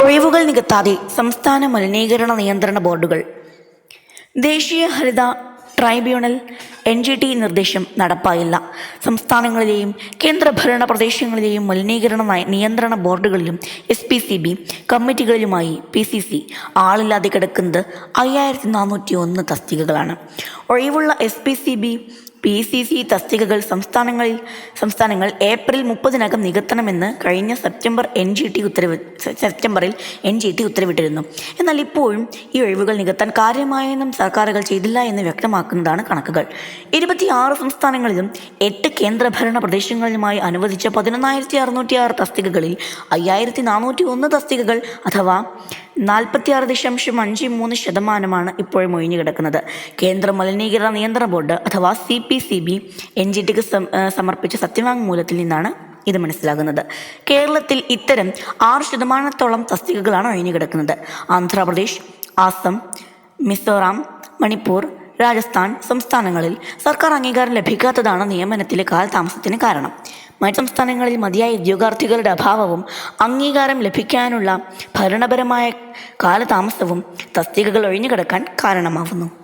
ഒഴിവുകൾ നികത്താതെ സംസ്ഥാന മലിനീകരണ നിയന്ത്രണ ബോർഡുകൾ. ദേശീയ ഹരിത ട്രൈബ്യൂണൽ എൻ ജി ടി നിർദ്ദേശം നടപ്പായില്ല. സംസ്ഥാനങ്ങളിലെയും കേന്ദ്രഭരണ പ്രദേശങ്ങളിലെയും മലിനീകരണ നിയന്ത്രണ ബോർഡുകളിലും എസ് പി സി ബി കമ്മിറ്റികളിലുമായി പി സി സി ആളില്ലാതെ കിടക്കുന്നത് അയ്യായിരത്തി നാനൂറ്റി ഒന്ന് തസ്തികകളാണ്. ഒഴിവുള്ള S P C B P C C തസ്തികകൾ സംസ്ഥാനങ്ങളിൽ സംസ്ഥാനങ്ങൾ ഏപ്രിൽ മുപ്പതിനകം നികത്തണമെന്ന് കഴിഞ്ഞ സെപ്റ്റംബർ എൻ ജി ടി ഉത്തരവ് സെപ്റ്റംബറിൽ എൻ ജി ടി ഉത്തരവിട്ടിരുന്നു. എന്നാൽ ഇപ്പോഴും ഈ ഒഴിവുകൾ നികത്താൻ കാര്യമായൊന്നും സർക്കാരുകൾ ചെയ്തില്ല എന്ന് വ്യക്തമാക്കുന്നതാണ് കണക്കുകൾ. ഇരുപത്തിയാറ് സംസ്ഥാനങ്ങളിലും എട്ട് കേന്ദ്രഭരണ പ്രദേശങ്ങളിലുമായി അനുവദിച്ച പതിനൊന്നായിരത്തി അറുന്നൂറ്റി ആറ് തസ്തികകളിൽ അയ്യായിരത്തി നാനൂറ്റി ഒന്ന് തസ്തികകൾ അഥവാ നാൽപ്പത്തിയാറ് ദശാംശം അഞ്ച് മൂന്ന് ശതമാനമാണ് ഇപ്പോഴും ഒഴിഞ്ഞു കിടക്കുന്നത്. കേന്ദ്ര മലിനീകരണ നിയന്ത്രണ ബോർഡ് അഥവാ C P C B N G tick സമർപ്പിച്ച സത്യവാങ്മൂലത്തിൽ നിന്നാണ് ഇത് മനസ്സിലാകുന്നത്. കേരളത്തിൽ ഇത്തരം ആറ് ശതമാനത്തോളം തസ്തികകളാണ് ഒഴിഞ്ഞു കിടക്കുന്നത്. ആന്ധ്രാപ്രദേശ് ആസം മിസോറാം മണിപ്പൂർ രാജസ്ഥാൻ സംസ്ഥാനങ്ങളിൽ സർക്കാർ അംഗീകാരം ലഭിക്കാത്തതാണ് നിയമനത്തിലെ കാലതാമസത്തിന് കാരണം. മറ്റ് സംസ്ഥാനങ്ങളിൽ മതിയായ ഉദ്യോഗാർത്ഥികളുടെ അഭാവവും അംഗീകാരം ലഭിക്കാനുള്ള ഭരണപരമായ കാലതാമസവും തസ്തികകൾ ഒഴിഞ്ഞുകിടക്കാൻ കാരണമാവുന്നു.